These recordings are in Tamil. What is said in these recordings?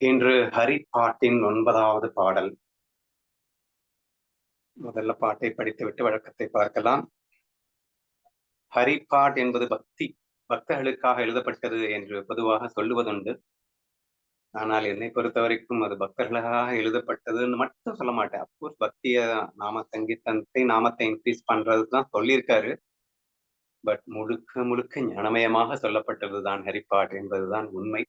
இன்று ஹரிப்பாட்டின் ஒன்பதாவது பாடல். முதல்ல பாட்டை படித்துவிட்டு வழக்கத்தை பார்க்கலாம். ஹரிப்பாட் என்பது பக்தி பக்தர்களுக்காக எழுதப்பட்டது என்று பொதுவாக சொல்லுவதுண்டு. ஆனால் என்னை பொறுத்த வரைக்கும் அது பக்தர்களுக்காக எழுதப்பட்டதுன்னு மட்டும் சொல்ல மாட்டேன். அப்கோர்ஸ் பக்திய நாம சங்கீதத்தை நாமத்தை இன்க்ரீஸ் பண்றதுதான் தான் சொல்லியிருக்காரு. பட் முழுக்க முழுக்க ஞானமயமாக சொல்லப்பட்டதுதான் ஹரிப்பாட் என்பதுதான் உண்மை.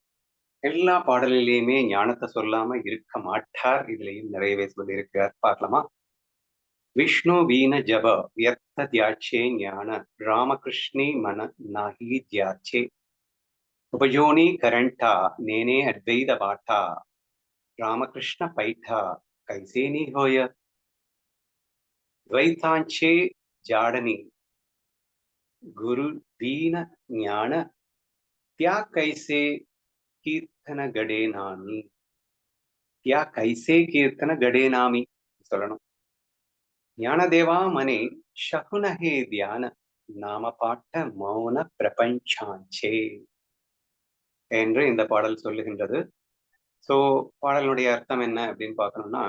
எல்லா பாடலிலையுமே ஞானத்தை சொல்லாம இருக்க மாட்டார். இதுலயும் நிறைவேற்றுவது இருக்கிறார் பார்க்கலாமா? விஷ்ணு வீண ஜப வியர்த்த தியாட்சே ஞான ராமகிருஷ்ணி மன நாகி தியாட்சே. உபஜோனி கரண்டா நேனே அத்வைத பாட்டா ராமகிருஷ்ண பைட்டா கைசேனி ஹோய. துவைத்தாஞ்சே ஜாடனி. குரு தீன ஞான தியா கைசே கீர்த்தன கடே நாமி யா கைசே கீர்த்தன கடே நாமி சொல்லணும். ஞானதேவா மனே ஷகுனஹே தியான நாம பாட்ட மௌன பிரபஞ்சாஞ்சே என்று இந்த பாடல் சொல்லுகின்றது. சோ பாடலுடைய அர்த்தம் என்ன அப்படின்னு பார்க்கணும்னா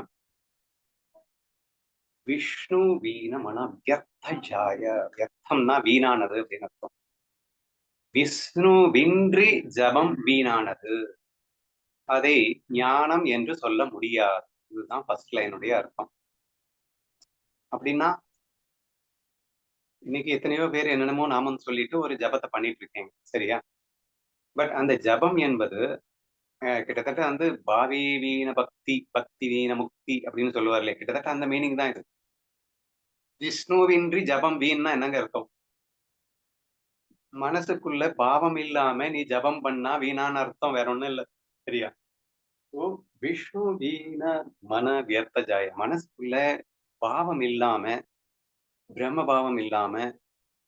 விஷ்ணு வீண மன வியர்த்த ஜாய வியர்த்தம்னா வீணானது அப்படின்னு விஷ்ணுவின்றி விஷ்ணு வின்றி ஜபம் வீணானது. அதை ஞானம் என்று சொல்ல முடியாது. இதுதான் ஃபர்ஸ்ட் லைனுடைய அர்த்தம். அப்படின்னா இன்னைக்கு எத்தனையோ பேர் என்னென்னமோ நாமம் சொல்லிட்டு ஒரு ஜபத்தை பண்ணிட்டு இருக்கேங்க சரியா? பட் அந்த ஜபம் என்பது கிட்டத்தட்ட வந்து பாவி வீண பக்தி பக்தி வீண முக்தி அப்படின்னு சொல்லுவார்ல கிட்டத்தட்ட அந்த மீனிங் தான் இது. விஷ்ணுவின்றி ஜபம் வீண்னா என்னங்க அர்த்தம்? மனசுக்குள்ள பாவம் இல்லாம நீ ஜபம் பண்ணா வீணான அர்த்தம் வேற ஒண்ணும் இல்ல. சரியா? ஓ விஷ்ணு வீண மன வியர்த்த ஜாய. மனசுக்குள்ள பாவம் இல்லாம பிரம்ம பாவம் இல்லாம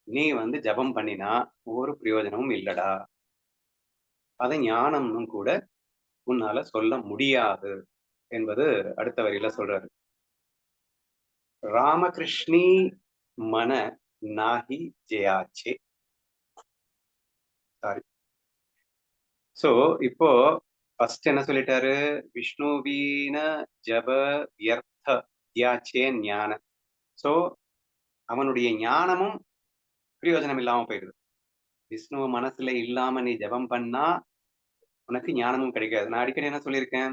நீ வந்து ஜபம் பண்ணினா ஒரு பிரயோஜனமும் இல்லடா. அதை ஞானம்னு கூட உன்னால சொல்ல முடியாது என்பது அடுத்த வரியில சொல்றாரு. ராமகிருஷ்ணி மன நாகி ஜெயாச்சே. சாரி சோ இப்போ ஃபர்ஸ்ட் என்ன சொல்லிட்டாரு? விஷ்ணு வீண ஜப வியர்த்த தியாச்சே ஞான. சோ அவனுடைய ஞானமும் பிரயோஜனம் இல்லாம போயிடுது. விஷ்ணுவ மனசுல இல்லாம நீ ஜபம் பண்ணா உனக்கு ஞானமும் கிடைக்காது. நான் அடிக்கடி என்ன சொல்லியிருக்கேன்?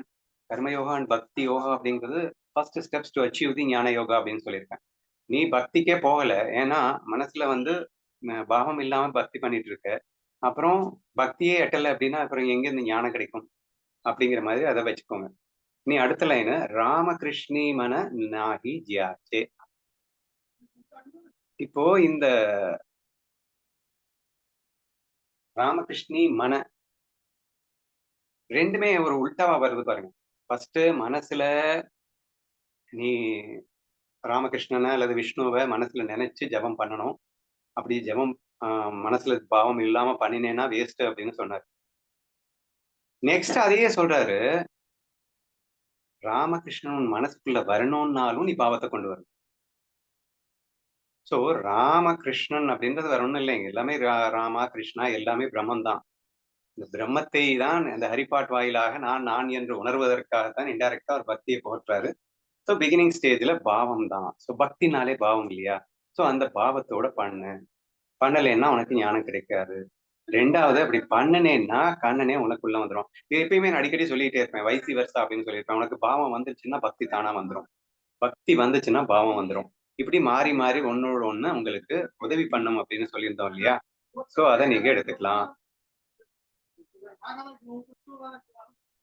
கர்மயோகா அண்ட் பக்தி யோகா அப்படிங்கிறது first steps to achieve the jnana yoga அப்படின்னு சொல்லியிருக்கேன். நீ பக்திக்கே போகல. ஏன்னா மனசுல வந்து பாவம் இல்லாம பக்தி பண்ணிட்டு இருக்க. அப்புறம் பக்தியே எட்டலை அப்படின்னா அப்புறம் எங்க இருந்து ஞானம் கிடைக்கும்? அப்படிங்கிற மாதிரி அதை வச்சுக்கோங்க. நீ அடுத்த லைனு ராமகிருஷ்ணி மன நாகி ஜியாச்சே இப்போ இந்த ராமகிருஷ்ணி மன ரெண்டுமே ஒரு உள்டாவா வருது பாருங்க. ஃபர்ஸ்ட் மனசுல நீ ராமகிருஷ்ணனை அல்லது விஷ்ணுவை மனசுல நினைச்சு ஜபம் பண்ணணும். அப்படி ஜபம் மனசுல பாவம் இல்லாம பண்ணினேன்னா வேஸ்ட் அப்படின்னு சொன்னார். நெக்ஸ்ட் அதையே சொல்றாரு. ராமகிருஷ்ணன் மனசுக்குள்ள வரணும்னாலும் நீ பாவத்தை கொண்டு வரணும் சோ ராமகிருஷ்ணன் அப்படின்றது வேற ஒண்ணும் இல்லைங்க. எல்லாமே ராமா கிருஷ்ணா எல்லாமே பிரம்மன் தான் இந்த பிரம்மத்தை தான் அந்த ஹரிபாட் வாயிலாக நான் நான் என்று உணர்வதற்காகத்தான் இன்டைரக்டா ஒரு பக்தியை போட்டுறாரு ஸோ பிகினிங் ஸ்டேஜ்ல பாவம் தான் ஸோ பக்தினாலே பாவம் இல்லையா? ஸோ அந்த பாவத்தோட பண்ணு. பண்ணலைன்னா உனக்கு ஞானம் கிடைக்காது. ரெண்டாவது அப்படி பண்ணனேன்னா கண்ணனே உனக்குள்ள வந்துடும் இது எப்பயுமே நான் அடிக்கடி சொல்லிட்டே இருப்பேன். வைசி வருஷா அப்படின்னு சொல்லியிருப்பேன். உனக்கு பாவம் வந்துச்சுன்னா பக்தி தானா வந்துடும் பக்தி வந்துச்சுன்னா பாவம் வந்துடும் இப்படி மாறி மாறி ஒன்னோட ஒண்ணு உங்களுக்கு உதவி பண்ணும் அப்படின்னு சொல்லியிருந்தோம் இல்லையா? சோ அதை நீங்க எடுத்துக்கலாம்.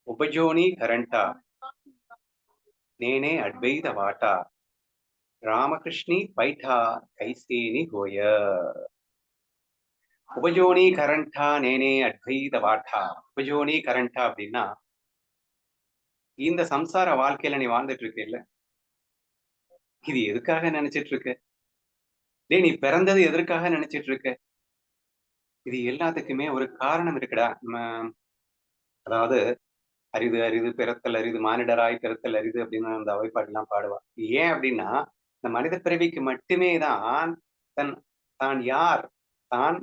உபஜோனி கரண்டா. நேனே அட்வைத வாட்டா. ராமகிருஷ்ணி பைட்டா. கைசேனி கோய. உபஜோனி கரண்டா நேனே அத்வைத வாட்டா உபஜோனி கரண்டா அப்படின்னா இந்த சம்சார வாழ்க்கையில நீ வாழ்ந்துட்டு இருக்க இல்ல இது எதுக்காக நினைச்சிட்டு இருக்க? டே நீ பிறந்தது எதற்காக நினைச்சிட்டு இருக்க? இது எல்லாத்துக்குமே ஒரு காரணம் இருக்குடா. நம்ம அதாவது அரிது அரிது பிறத்தல் அரிது மானிடராய் பிறத்தல் அரிது அப்படின்னு அந்த அவைப்பாடெல்லாம் பாடுவா ஏன் அப்படின்னா இந்த மனித பிறவிக்கு மட்டுமே தான் தன் தான் யார் தான்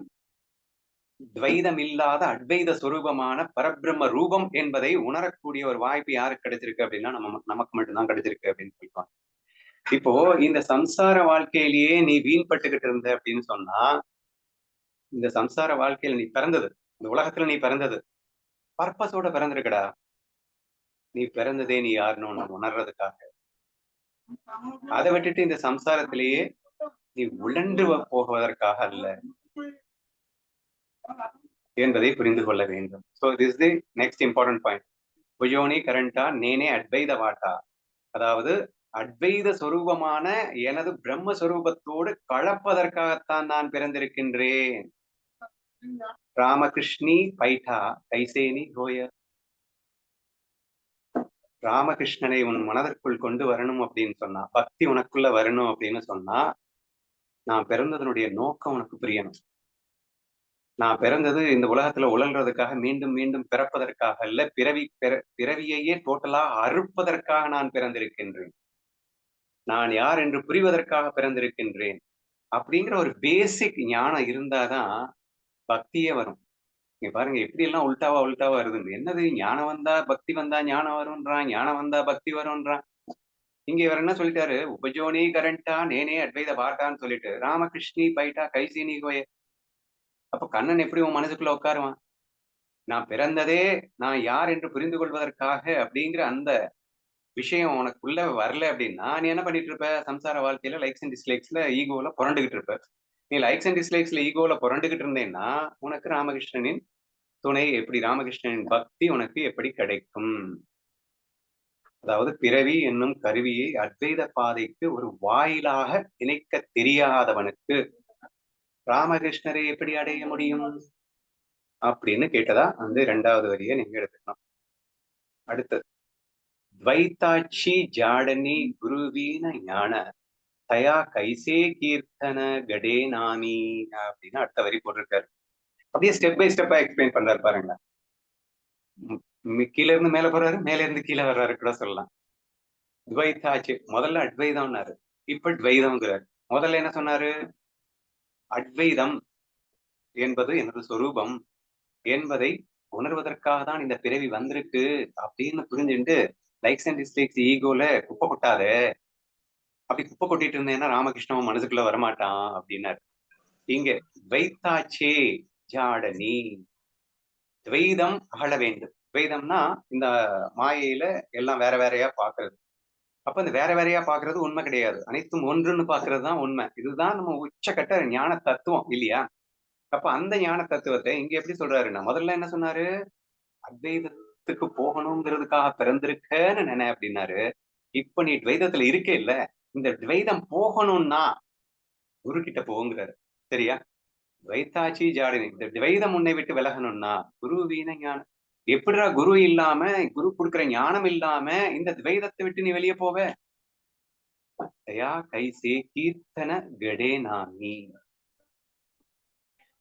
துவைதம் இல்லாத அத்வைத சுரூபமான பரபிரம்ம ரூபம் என்பதை உணரக்கூடிய ஒரு வாய்ப்பு யாருக்கு கிடைச்சிருக்கு அப்படின்னா நம்ம நமக்கு மட்டும்தான் கிடைச்சிருக்கு அப்படின்னு சொல்லுவாங்க. இப்போ இந்த சம்சார வாழ்க்கையிலேயே நீ வீண்பட்டுக்கிட்டு இருந்த அப்படின்னு சொன்னா இந்த சம்சார வாழ்க்கையில நீ பிறந்தது இந்த உலகத்துல நீ பிறந்தது பர்பஸோட பிறந்திருக்கடா. நீ பிறந்ததே நீ யாருன்னு ஒண்ணு உணர்றதுக்காக. அதை விட்டுட்டு இந்த சம்சாரத்திலேயே நீ உழன்று போவதற்காக அல்ல. என்பதை புரிந்து கொள்ள வேண்டும். So this the next important point புயோனி கரண்டா நேனே அட்வைத வாட்டா அதாவது அத்வைத சொரூபமான எனது பிரம்மஸ்வரூபத்தோடு கலப்பதற்காகத்தான் நான் பிறந்திருக்கின்றேன். ராமகிருஷ்ணி பைட்டா கைசேனி கோயர். ராமகிருஷ்ணனை உன் மனதிற்குள் கொண்டு வரணும் அப்படின்னு சொன்னா பக்தி உனக்குள்ள வரணும் அப்படின்னு சொன்னா நான் பிறந்ததனுடைய நோக்கம் உனக்கு புரியணும். நான் பிறந்தது இந்த உலகத்துல உழல்றதுக்காக மீண்டும் மீண்டும் பிறப்பதற்காக அல்ல பிறவி பிறவியையே டோட்டலா அறுப்பதற்காக நான் பிறந்திருக்கின்றேன். நான் யார் என்று புரிவதற்காக பிறந்திருக்கின்றேன். அப்படிங்கிற ஒரு பேசிக் ஞானம் இருந்தாதான் பக்தியே வரும். நீங்க பாருங்க எப்படி எல்லாம் உல்டாவா உல்டாவா வருதுன்னு. என்னது? ஞானம் வந்தா பக்தி வந்தா ஞானம் வரும்ன்றான் ஞானம் வந்தா பக்தி வரும்ன்றான். இங்க இவர் என்ன சொல்லிட்டாரு? உபஜோனி கரண்டா நேனே அட்வைத பார்ட்டான்னு சொல்லிட்டு ராமகிருஷ்ணி பைட்டா கைசீனி கோய அப்ப கண்ணன் எப்படி உன் மனசுக்குள்ள உட்காருவான்? நான் பிறந்ததே நான் யார் என்று புரிந்து கொள்வதற்காக அப்படிங்கிற அந்த விஷயம் உனக்குள்ள வரல அப்படின்னா நீ என்ன பண்ணிட்டு இருப்ப? சம்சார வாழ்க்கையில லைக்ஸ் அண்ட் டிஸ்லைக்ஸ்ல ஈகோல புரண்டுகிட்டு இருப்ப. நீ லைக்ஸ் அண்ட் டிஸ்லைக்ஸ்ல ஈகோல புரண்டுகிட்டு இருந்தேன்னா உனக்கு ராமகிருஷ்ணனின் துணை எப்படி ராமகிருஷ்ணனின் பக்தி உனக்கு எப்படி கிடைக்கும்? அதாவது பிறவி என்னும் கருவியை அத்வைத பாதைக்கு ஒரு வாயிலாக இணைக்க தெரியாதவனுக்கு ராமகிருஷ்ணரை எப்படி அடைய முடியும்? அப்படின்னு கேட்டதா அந்த இரண்டாவது வரியை நீங்க எடுத்துக்கணும். அடுத்தது துவைத்தாட்சி ஜாடனி குருவீன ஞான தயா கைசே கீர்த்தன கடே நாமி அப்படின்னு அடுத்த வரி போட்டிருக்காரு. அப்படியே ஸ்டெப் பை ஸ்டெப்பா எக்ஸ்பிளைன் பண்றாரு பாருங்க கீழ இருந்து மேல போறாரு மேல இருந்து கீழே வர்றாரு கூட சொல்லலாம். துவைத்தாச்சு முதல்ல அத்வைதம்னாரு இப்ப துவைதம்ங்கிறாரு. முதல்ல என்ன சொன்னாரு? அத்வைதம் என்பது எனது சொரூபம் என்பதை உணர்வதற்காக தான் இந்த பிறவி வந்திருக்கு அப்படின்னு புரிஞ்சுட்டு லைக்ஸ் அண்ட் டிஸ்லைக்ஸ் ஈகோல குப்பை கொட்டாத. அப்படி குப்பை கொட்டிட்டு இருந்தேன்னா ராமகிருஷ்ணன் மனசுக்குள்ள வரமாட்டான் அப்படின்னாரு. இங்க துவைத்தாச்சே ஜாடனி. துவைதம் அகழ வேண்டும். துவைதம்னா இந்த மாயையில எல்லாம் வேற வேறையா பாக்குறது. அப்ப இந்த வேற வேறையா பாக்குறது உண்மை கிடையாது. அனைத்தும் ஒன்றுன்னு பாக்குறது தான் உண்மை. இதுதான் நம்ம உச்சக்கட்ட ஞான தத்துவம் இல்லையா? அப்ப அந்த ஞான தத்துவத்தை இங்க எப்படி சொல்றாருன்னா முதல்ல என்ன சொன்னாரு? அத்வைதத்துக்கு போகணுங்கிறதுக்காக பிறந்திருக்கன்னு நினை அப்படின்னாரு. இப்ப நீ துவைதத்துல இருக்கே இல்ல. இந்த துவைதம் போகணும்னா குரு கிட்ட போங்கிறாரு. சரியா? துவைத்தாச்சி ஜாடினி இந்த துவைதம் உன்னை விட்டு விலகணும்னா குரு வீண ஞானம். எப்படிடா குரு இல்லாம குரு கொடுக்குற ஞானம் இல்லாம இந்த துவைதத்தை விட்டு நீ வெளியே போவ? தயா கைசே கீர்த்தன கடே நாமி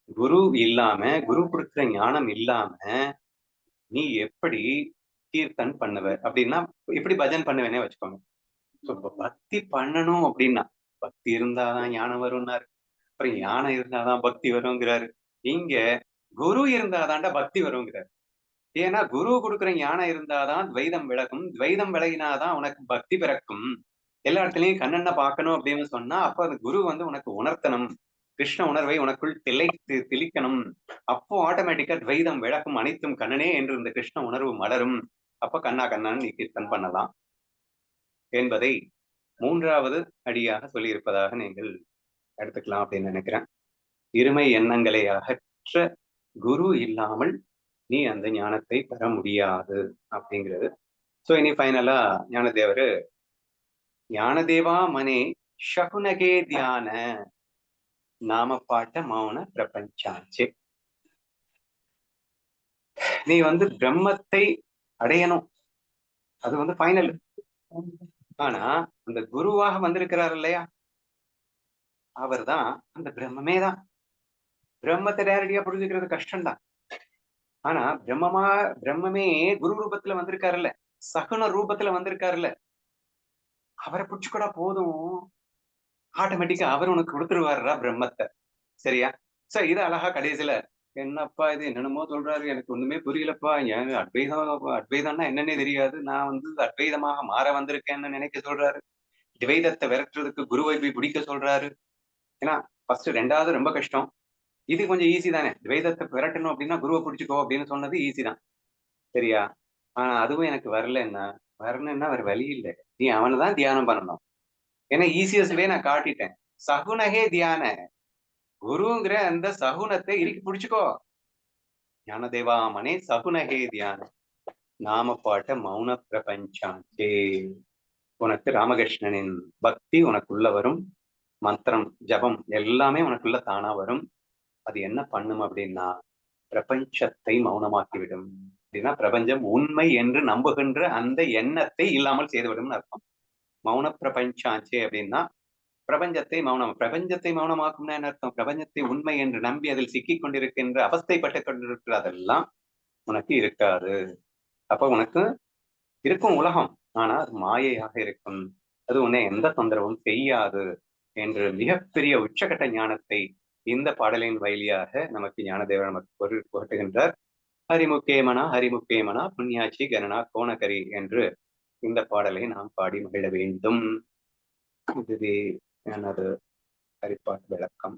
குரு இல்லாம குரு கொடுக்குற ஞானம் இல்லாம நீ எப்படி கீர்த்தன் பண்ணுவ? அப்படின்னா எப்படி பஜன் பண்ணுவேனே வச்சுக்கோங்க. பக்தி பண்ணணும் அப்படின்னா பக்தி இருந்தாதான் ஞானம் வரும்னாரு. அப்புறம் ஞானம் இருந்தாதான் பக்தி வருங்கிறாரு இங்க குரு இருந்தாதான்டா பக்தி வருங்கிறாரு ஏன்னா குரு கொடுக்குற ஞானம் இருந்தாதான் துவைதம் விலகும். துவைதம் விலகினாதான் உனக்கு பக்தி பிறக்கும். எல்லா இடத்துலயும் கண்ணெண்ண பார்க்கணும் அப்படின்னு சொன்னா அப்ப அந்த குரு வந்து உனக்கு உணர்த்தணும். கிருஷ்ண உணர்வை உனக்குள் திளைத்து திளிக்கணும். அப்போ ஆட்டோமேட்டிக்கா துவைதம் விளக்கும் அனைத்தும் கண்ணனே என்று இந்த கிருஷ்ண உணர்வு மலரும். அப்ப கண்ணா கண்ணான்னு நீ கீர்த்தன் பண்ணலாம். என்பதை மூன்றாவது அடியாக சொல்லியிருப்பதாக நீங்கள் எடுத்துக்கலாம் அப்படின்னு நினைக்கிறேன். இருமை எண்ணங்களை அகற்ற குரு இல்லாமல் நீ அந்த ஞானத்தை பெற முடியாது அப்படிங்கிறது. ஸோ இனி ஃபைனலா ஞானதேவர் ஞானதேவா மனே ஷகுனகே தியான நாம பாட்ட மௌன பிரபஞ்சாச்சு. நீ வந்து பிரம்மத்தை அடையணும். அது வந்து ஃபைனல் ஆனா அந்த குருவாக வந்திருக்கிறார் இல்லையா? அவர் தான் அந்த பிரம்மமே தான். பிரம்மத்தை நேரடியா புரிஞ்சுக்கிறது கஷ்டம்தான். ஆனா பிரம்மமா பிரம்மமே குரு ரூபத்துல வந்திருக்காருல்ல. சகுன ரூபத்துல வந்திருக்காருல்ல. அவரை பிடிச்சுக்கூடா போதும். ஆட்டோமேட்டிக்கா அவர் உனக்கு கொடுத்துருவாருடா பிரம்மத்தை. சரியா? சார் இது அழகா கடைசியில என்னப்பா இது? என்னென்னமோ சொல்றாரு. எனக்கு ஒண்ணுமே புரியலப்பா. ஏன் அத்வைதம் அத்வைதம்னா என்னன்னே தெரியாது. நான் வந்து அத்வைதமாக மாற வந்திருக்கேன்னு நினைக்க சொல்றாரு. துவைதத்தை விரட்டுறதுக்கு குருவை போய் பிடிக்க சொல்றாரு. ஏன்னா ஃபர்ஸ்ட் ரெண்டாவது ரொம்ப கஷ்டம். இது கொஞ்சம் ஈஸி தானே. துவைதத்தை விரட்டணும் அப்படின்னா குருவை பிடிச்சிக்கோ அப்படின்னு சொன்னது ஈஸி தான். சரியா? ஆனா அதுவும் எனக்கு வரலன்னா வரணும்னா வேற வழி இல்லை. நீ அவனை தான் தியானம் பண்ணணும். ஏன்னா ஈஸியஸ்ட்வே நான் காட்டிட்டேன். சகுனகே தியான. குருங்கிற அந்த சகுனத்தை இறுக்கி பிடிச்சிக்கோ. ஞான தேவாமனே சகுனகே தியான. நாம பாட்ட மௌன பிரபஞ்சாச்சே. உனக்கு ராமகிருஷ்ணனின் பக்தி உனக்குள்ள வரும். மந்திரம் ஜபம் எல்லாமே உனக்குள்ள தானா வரும். அது என்ன பண்ணும் அப்படின்னா பிரபஞ்சத்தை மௌனமாக்கிவிடும். அப்படின்னா பிரபஞ்சம் உண்மை என்று நம்புகின்ற அந்த எண்ணத்தை இல்லாமல் செய்துவிடும்னு அர்த்தம். மௌன பிரபஞ்சாச்சே அப்படின்னா பிரபஞ்சத்தை மௌனம் பிரபஞ்சத்தை மௌனமாக்கும்னா என்ன அர்த்தம்? பிரபஞ்சத்தை உண்மை என்று நம்பி அதில் சிக்கிக் கொண்டிருக்கின்ற அவஸ்தைப்பட்டு கொண்டிருக்கிற அதெல்லாம் உனக்கு இருக்காது. அப்ப உனக்கு இருக்கும் உலகம். ஆனா அது மாயையாக இருக்கும். அது உன்னை எந்த தொந்தரவும் செய்யாது என்று மிகப்பெரிய உச்சகட்ட ஞானத்தை இந்த பாடலின் வழியாக நமக்கு ஞானதேவர் நமக்கு பொருள் புகட்டுகின்றார். ஹரிமுக்கேமனா ஹரிமுக்கேமனா புண்ணியாச்சி கனனா கோணகரி என்று இந்த பாடலை நாம் பாடி மகிழ வேண்டும். இதுவே எனது ஹரிப்பாட் விளக்கம்.